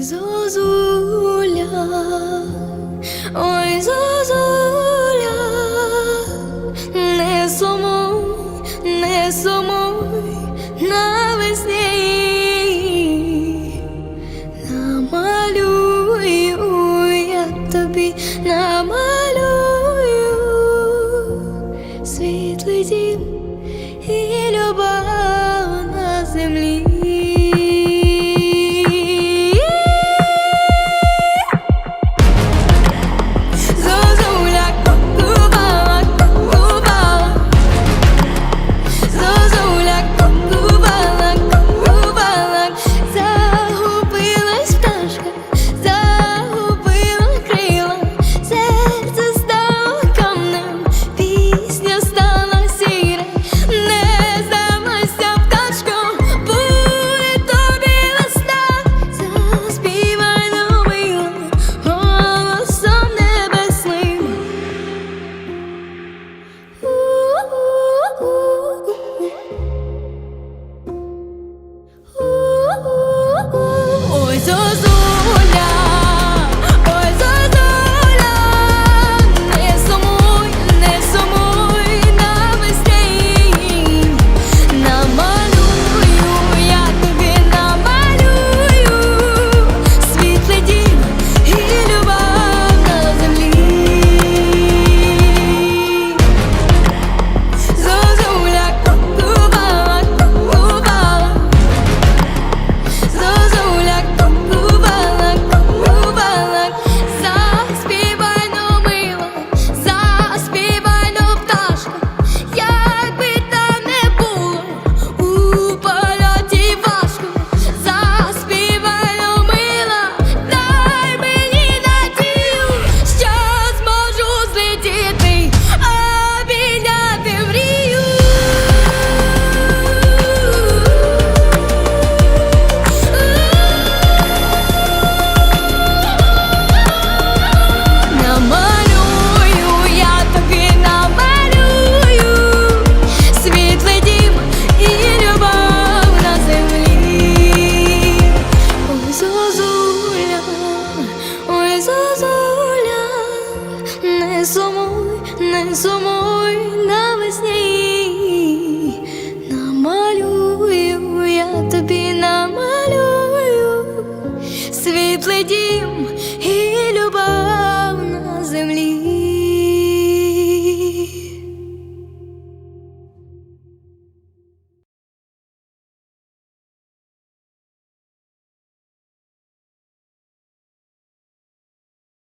Ой, зозуля, ой, зозуля, не сумуй, не сумуй навесні. esos не сумуй навесні, намалюю, я тобі намалюю світлий дім і любов на землі.